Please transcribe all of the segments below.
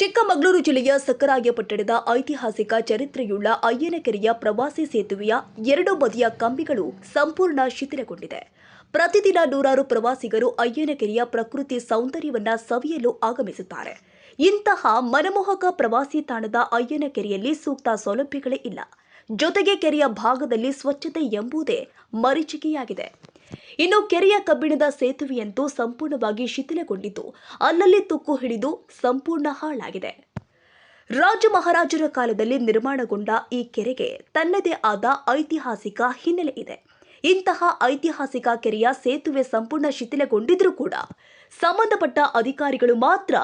ಚಿಕ್ಕಮಗಳೂರು ಜಿಲ್ಲೆಯ ಸಕ್ಕರಾಯಪಟ್ಟಣದ ಐತಿಹಾಸಿಕ ಚರಿತ್ರೆಯುಳ್ಳ ಅಯ್ಯನಕೆರೆಯ ಪ್ರವಾಸಿ ಸೇತುವೆಯ ಎರಡು ಬದಿಯ ಕಂಬಿಗಳು ಸಂಪೂರ್ಣ ಶಿಥಿಲಗೊಂಡಿದೆ. ಪ್ರತಿದಿನ ನೂರಾರು ಪ್ರವಾಸಿಗರು ಅಯ್ಯನಕೆರೆಯ ಪ್ರಕೃತಿ ಸೌಂದರ್ಯವನ್ನ ಸವಿಯಲು ಆಗಮಿಸುತ್ತಾರೆ. ಇಂತಹ ಮನಮೋಹಕ ಪ್ರವಾಸಿ ತಾಣದ ಅಯ್ಯನಕೆರೆಯಲ್ಲಿ ಸೂಕ್ತ ಸೌಲಭ್ಯಗಳೇ ಇಲ್ಲ. ಜೊತೆಗೆ ಕೆರೆಯ ಭಾಗದಲ್ಲಿ ಸ್ವಚ್ಛತೆ ಎಂಬುದೇ ಮರೀಚಿಕೆಯಾಗಿದೆ. ಇನ್ನು ಕೆರೆಯ ಕಬ್ಬಿಣದ ಸೇತುವೆಯಂತೂ ಸಂಪೂರ್ಣವಾಗಿ ಶಿಥಿಲಗೊಂಡಿದ್ದು, ಅಲ್ಲಲ್ಲಿ ತುಕ್ಕು ಹಿಡಿದು ಸಂಪೂರ್ಣ ಹಾಳಾಗಿದೆ. ರಾಜ ಮಹಾರಾಜರ ಕಾಲದಲ್ಲಿ ನಿರ್ಮಾಣಗೊಂಡ ಈ ಕೆರೆಗೆ ತನ್ನದೇ ಆದ ಐತಿಹಾಸಿಕ ಹಿನ್ನೆಲೆ ಇದೆ. ಇಂತಹ ಐತಿಹಾಸಿಕ ಕೆರೆಯ ಸೇತುವೆ ಸಂಪೂರ್ಣ ಶಿಥಿಲಗೊಂಡಿದ್ರೂ ಕೂಡ ಸಂಬಂಧಪಟ್ಟ ಅಧಿಕಾರಿಗಳು ಮಾತ್ರ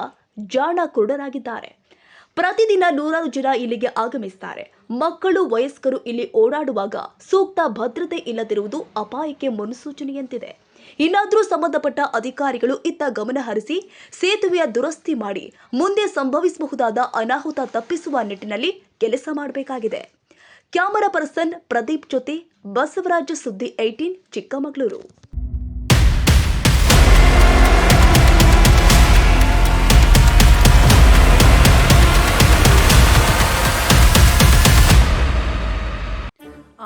ಜಾಣ ಕುರುಡರಾಗಿದ್ದಾರೆ. ಪ್ರತಿದಿನ ನೂರಾರು ಜನ ಇಲ್ಲಿಗೆ ಆಗಮಿಸುತ್ತಾರೆ ಮಕ್ಕಳು, ವಯಸ್ಕರು ಇಲ್ಲಿ ಓಡಾಡುವಾಗ ಸೂಕ್ತ ಭದ್ರತೆ ಇಲ್ಲದಿರುವುದು ಅಪಾಯಕ್ಕೆ ಮುನ್ಸೂಚನೆಯಂತಿದೆ. ಇನ್ನಾದರೂ ಸಂಬಂಧಪಟ್ಟ ಅಧಿಕಾರಿಗಳು ಇತ್ತ ಗಮನ ಹರಿಸಿ ಸೇತುವೆಯ ದುರಸ್ತಿ ಮಾಡಿ ಮುಂದೆ ಸಂಭವಿಸಬಹುದಾದ ಅನಾಹುತ ತಪ್ಪಿಸುವ ನಿಟ್ಟಿನಲ್ಲಿ ಕೆಲಸ ಮಾಡಬೇಕಾಗಿದೆ. ಕ್ಯಾಮರಾ ಪರ್ಸನ್ ಪ್ರದೀಪ್ ಜೊತೆ ಬಸವರಾಜ ಸುದ್ದಿ ಏಟೀನ್ ಚಿಕ್ಕಮಗಳೂರು.